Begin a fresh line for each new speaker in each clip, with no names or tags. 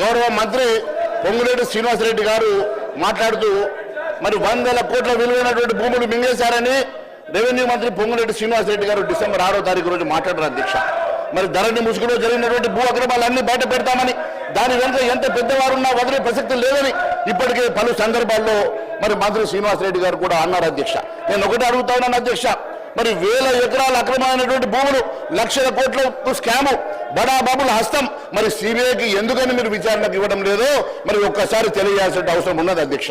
గౌరవ మంత్రి పొంగులేటి శ్రీనివాసరెడ్డి గారు మాట్లాడుతూ మరి వందల కోట్ల విలువైనటువంటి భూములు మింగేశారని రెవెన్యూ మంత్రి పొంగులేటి శ్రీనివాసరెడ్డి గారు డిసెంబర్ ఆరో తారీఖు రోజు మాట్లాడారు అధ్యక్ష. మరి ధరణి ముసుగులో జరిగినటువంటి భూ అక్రమాలన్నీ బయట పెడతామని దాని వెనుక ఎంత పెద్దవారున్నా వదిలే ప్రసక్తి లేదని ఇప్పటికే పలు సందర్భాల్లో మరి మంత్రి శ్రీనివాసరెడ్డి గారు కూడా అన్నారు అధ్యక్ష. నేను ఒకటి అడుగుతా ఉన్నాను అధ్యక్ష. మరి వేల ఎకరాల అక్రమమైనటువంటి భూములు లక్షల కోట్ల స్కాము బడా బాబుల హస్తం. మరి సిబిఐకి ఎందుకని మీరు విచారణకు ఇవ్వడం లేదో? మరి ఒక్కసారి తెలియాల్సిన అవసరం ఉన్నది అధ్యక్ష.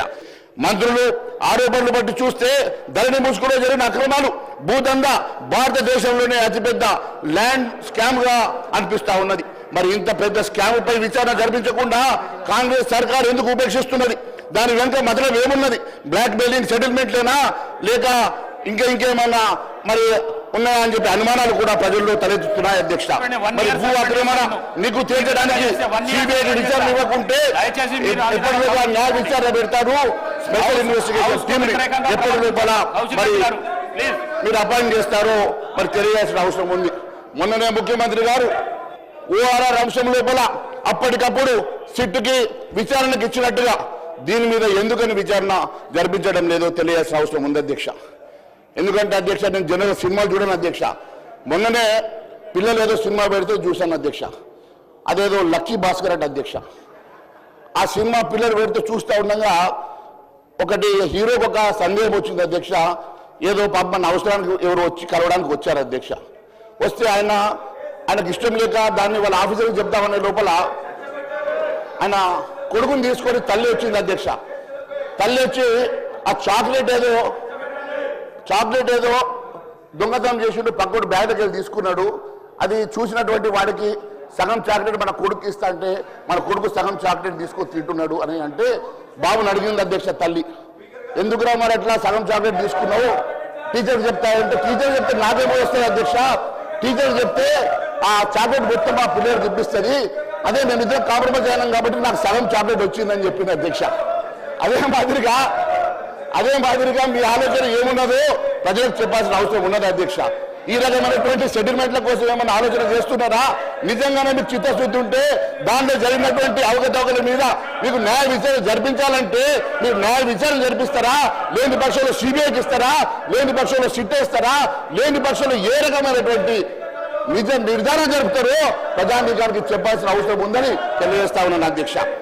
మంత్రులు ఆరోపణలు బట్టి చూస్తే ధరణి ముసుగులో జరిగిన అక్రమాలు భూదందా భారతదేశంలోనే అతిపెద్ద ల్యాండ్ స్కామ్గా అనిపిస్తా ఉన్నది. మరి ఇంత పెద్ద స్కామ్ పై విచారణ జరిపించకుండా కాంగ్రెస్ సర్కార్ ఎందుకు ఉపేక్షిస్తున్నది? దాని వెనుక మతలం ఏమున్నది? బ్లాక్ మెయిలింగ్ సెటిల్మెంట్లేనా? లేక ఇంకా ఇంకేమన్నా? మరి ఉన్నాయా అని చెప్పి అనుమానాలు కూడా ప్రజల్లో తలెత్తుతున్నాయి అధ్యక్ష. మరి భూ ఆక్రమణ నీకు తేల్చడానికి సిబిఐ విచారణ ఇవ్వకుంటే
దయచేసి మీరు
ఎప్పటిలోగా న్యాయ విచారణ పెడతారు? స్పెషల్ ఇన్వెస్టిగేషన్ టీమ్ ఎప్పటి లోపల మరి మీరు అపాయింట్ చేస్తారో మరి తెలియాల్సిన అవసరం ఉంది. మొన్ననే ముఖ్యమంత్రి గారు ఓఆర్ఆర్ అంశం లోపల అప్పటికప్పుడు సిట్టుకి విచారణకు ఇచ్చినట్టుగా దీని మీద ఎందుకని విచారణ జరిపించడం లేదో తెలియాల్సిన అవసరం ఉంది అధ్యక్ష. ఎందుకంటే అధ్యక్ష నేను జనరల్ సినిమాలు చూడను అధ్యక్ష. మొన్ననే పిల్లలు ఏదో సినిమా పెడితే చూశాను అధ్యక్ష. అదేదో లక్కీ భాస్కర్ అంటే అధ్యక్ష. ఆ సినిమా పిల్లలు పెడితే చూస్తూ ఉండగా ఒకటి హీరోకి ఒక సందేహం వచ్చింది అధ్యక్ష. ఏదో పాప అవసరానికి ఎవరు వచ్చి కలవడానికి వచ్చారు అధ్యక్ష. వస్తే ఆయన ఆయనకు ఇష్టం లేక దాన్ని వాళ్ళ ఆఫీసర్కి చెప్తామనే లోపల ఆయన కొడుకుని తీసుకొని తల్లి వచ్చింది అధ్యక్ష. తల్లి వచ్చి ఆ చాక్లెట్ ఏదో చాక్లెట్ ఏదో దొంగతనం చేసిండు పక్కడు బ్యాగ్కి వెళ్ళి తీసుకున్నాడు. అది చూసినటువంటి వాడికి సగం చాక్లెట్ మన కొడుకు ఇస్తా అంటే మన కొడుకు సగం చాక్లెట్ తీసుకొని తింటున్నాడు అని అంటే బాబుని అడిగింది అధ్యక్ష తల్లి. ఎందుకురా మరి అట్లా సగం చాక్లెట్ తీసుకున్నావు? టీచర్ చెప్తాయంటే టీచర్ చెప్తే నాకేమో వస్తుంది అధ్యక్ష? టీచర్ చెప్తే ఆ చాక్లెట్ మొత్తం మా పిల్లలు తెప్పిస్తుంది అదే మేము ఇద్దరం కాంప్రమైజ్ అయినాం కాబట్టి నాకు సగం చాక్లెట్ వచ్చిందని చెప్పింది అధ్యక్ష. అదే మాదిరిగా అదే మాదిరిగా మీ ఆలోచన ఏమున్నదో ప్రజలకు చెప్పాల్సిన అవసరం ఉన్నది అధ్యక్ష. ఈ రకమైనటువంటి సెటిల్మెంట్ల కోసం ఏమైనా ఆలోచన చేస్తున్నారా? నిజంగానే మీకు చిత్తశుద్ధి ఉంటే దాంట్లో జరిగినటువంటి అవకతవకల మీద మీకు న్యాయ విచారణ జరిపించాలంటే మీరు న్యాయ విచారణ జరిపిస్తారా? లేని పక్షంలో సిబిఐకి ఇస్తారా? లేని పక్షంలో సిట్ వేస్తారా లేని పక్షంలో ఏ రకమైనటువంటి నిజ నిర్ధారణ జరుపుతారో ప్రజానికానికి చెప్పాల్సిన అవసరం ఉందని తెలియజేస్తా ఉన్నాను అధ్యక్ష.